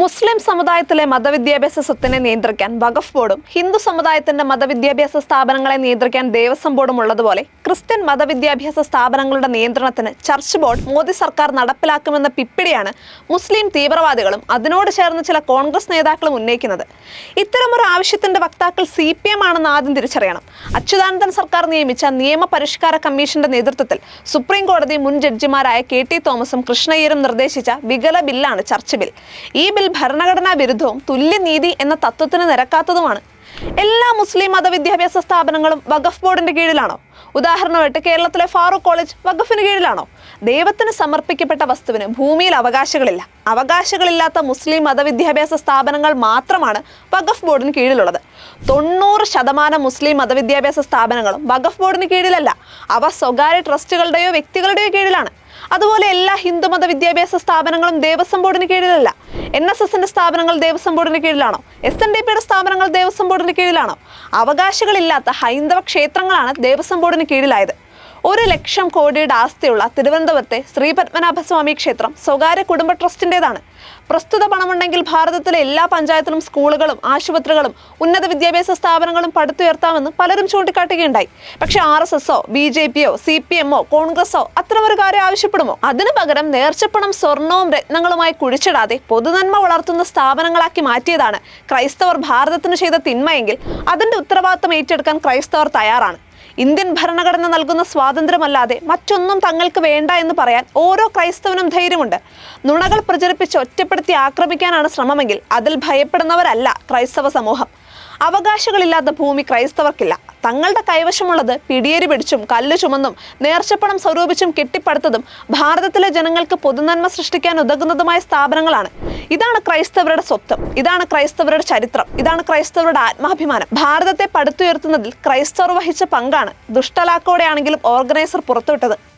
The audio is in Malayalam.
മുസ്ലിം സമുദായത്തിലെ മതവിദ്യാഭ്യാസ സ്വത്തിനെ നിയന്ത്രിക്കാൻ വഖഫ് ബോർഡും ഹിന്ദു സമുദായത്തിന്റെ മതവിദ്യാഭ്യാസ സ്ഥാപനങ്ങളെ നിയന്ത്രിക്കാൻ ദേവസ്വം ബോർഡും ഉള്ളതുപോലെ ക്രിസ്ത്യൻ മതവിദ്യാഭ്യാസ സ്ഥാപനങ്ങളുടെ നിയന്ത്രണത്തിന് ചർച്ച് ബോർഡ് മോദി സർക്കാർ നടപ്പിലാക്കുമെന്ന പിപ്പിടിയാണ് മുസ്ലിം തീവ്രവാദികളും അതിനോട് ചേർന്ന് ചില കോൺഗ്രസ് നേതാക്കളും ഉന്നയിക്കുന്നത്. ഇത്തരമൊരു ആവശ്യത്തിന്റെ വക്താക്കൾ സി പി എം ആണെന്ന് ആദ്യം തിരിച്ചറിയണം. അച്യുതാനന്ദൻ സർക്കാർ നിയമിച്ച നിയമ പരിഷ്കാര കമ്മീഷന്റെ നേതൃത്വത്തിൽ സുപ്രീം കോടതി മുൻ ജഡ്ജിമാരായ കെ ടി തോമസും കൃഷ്ണയ്യരും നിർദ്ദേശിച്ച വികല ബില്ലാണ് ചർച്ച് ബിൽ. ഈ ബിൽ ഭരണഘടനാ വിരുദ്ധവും തുല്യനീതി എന്ന തത്വത്തിന് നിരക്കാത്തതുമാണ്. എല്ലാ മുസ്ലിം മതവിദ്യാഭ്യാസ സ്ഥാപനങ്ങളും വഖഫ് ബോർഡിന്റെ കീഴിലാണോ? ഉദാഹരണമായിട്ട് കേരളത്തിലെ ഫാറൂഖ് കോളേജ് വഖഫിന് കീഴിലാണോ? ദൈവത്തിന് സമർപ്പിക്കപ്പെട്ട വസ്തുവിന് ഭൂമിയിൽ അവകാശങ്ങളില്ല. അവകാശങ്ങളില്ലാത്ത മുസ്ലിം മതവിദ്യാഭ്യാസ സ്ഥാപനങ്ങൾ മാത്രമാണ് വഖഫ് ബോർഡിന് കീഴിലുള്ളത്. തൊണ്ണൂറ് ശതമാനം മുസ്ലിം മതവിദ്യാഭ്യാസ സ്ഥാപനങ്ങളും വഖഫ് ബോർഡിന് കീഴിലല്ല. അവ സ്വകാര്യ ട്രസ്റ്റുകളുടെയോ വ്യക്തികളുടെയോ കീഴിലാണ്. അതുപോലെ എല്ലാ ഹിന്ദുമത വിദ്യാഭ്യാസ സ്ഥാപനങ്ങളും ദേവസ്വം ബോർഡിന് കീഴിലല്ല. എൻ എസ് എസിന്റെ സ്ഥാപനങ്ങൾ ദേവസ്വം ബോർഡിന് കീഴിലാണോ. എസ് എൻ ഡി പിയുടെ സ്ഥാപനങ്ങൾ ദേവസ്വം ബോർഡിന് കീഴിലാണോ. അവകാശങ്ങളില്ലാത്ത ഹൈന്ദവ ക്ഷേത്രങ്ങളാണ് ദേവസ്വം ബോർഡിന് കീഴിലായത്. ഒരു ലക്ഷം കോടിയുടെ ആസ്തിയുള്ള തിരുവനന്തപുരത്തെ ശ്രീ പത്മനാഭസ്വാമി ക്ഷേത്രം സ്വകാര്യ കുടുംബ ട്രസ്റ്റിന്റെതാണ് പ്രസ്തുത പണമുണ്ടെങ്കിൽ ഭാരതത്തിലെ എല്ലാ പഞ്ചായത്തിലും സ്കൂളുകളും ആശുപത്രികളും ഉന്നത വിദ്യാഭ്യാസ സ്ഥാപനങ്ങളും പടുത്തുയർത്താമെന്ന് പലരും ചൂണ്ടിക്കാട്ടുകയുണ്ടായി. പക്ഷേ ആർ എസ് എസോ ബി ജെ പിയോ സി പി എമ്മോ കോൺഗ്രസോ അത്തരമൊരു കാര്യം ആവശ്യപ്പെടുമോ? അതിനു പകരം നേർച്ചപ്പണം സ്വർണവും രത്നങ്ങളുമായി കുഴിച്ചിടാതെ പൊതുനന്മ വളർത്തുന്ന സ്ഥാപനങ്ങളാക്കി മാറ്റിയതാണ് ക്രൈസ്തവർ ഭാരതത്തിന് ചെയ്ത തിന്മയെങ്കിൽ അതിന്റെ ഉത്തരവാദിത്തം ഏറ്റെടുക്കാൻ ക്രൈസ്തവർ തയ്യാറാണ്. ഇന്ത്യൻ ഭരണഘടന നൽകുന്ന സ്വാതന്ത്ര്യമല്ലാതെ മറ്റൊന്നും തങ്ങൾക്ക് വേണ്ട എന്ന് പറയാൻ ഓരോ ക്രൈസ്തവനും ധൈര്യമുണ്ട്. നുണകൾ പ്രചരിപ്പിച്ച് ഒറ്റപ്പെടുത്തി ആക്രമിക്കാനാണ് ശ്രമമെങ്കിൽ അതിൽ ഭയപ്പെടുന്നവരല്ല ക്രൈസ്തവ സമൂഹം. അവകാശങ്ങളില്ലാത്ത ഭൂമി ക്രൈസ്തവർക്കില്ല. തങ്ങളുടെ കൈവശമുള്ളത് പിടിയേരി പിടിച്ചും കല്ല് ചുമന്നും നേർച്ചപ്പണം സ്വരൂപിച്ചും കെട്ടിപ്പടുത്തതും ഭാരതത്തിലെ ജനങ്ങൾക്ക് പൊതുനന്മ സൃഷ്ടിക്കാൻ ഉതകുന്നതുമായ സ്ഥാപനങ്ങളാണ്. ഇതാണ് ക്രൈസ്തവരുടെ സ്വത്വം. ഇതാണ് ക്രൈസ്തവരുടെ ചരിത്രം. ഇതാണ് ക്രൈസ്തവരുടെ ആത്മാഭിമാനം. ഭാരതത്തെ പടുത്തുയർത്തുന്നതിൽ ക്രൈസ്തവർ വഹിച്ച പങ്കാണ് ദുഷ്ടലാക്കോടെയാണെങ്കിലും ഓർഗനൈസർ പുറത്തുവിട്ടത്.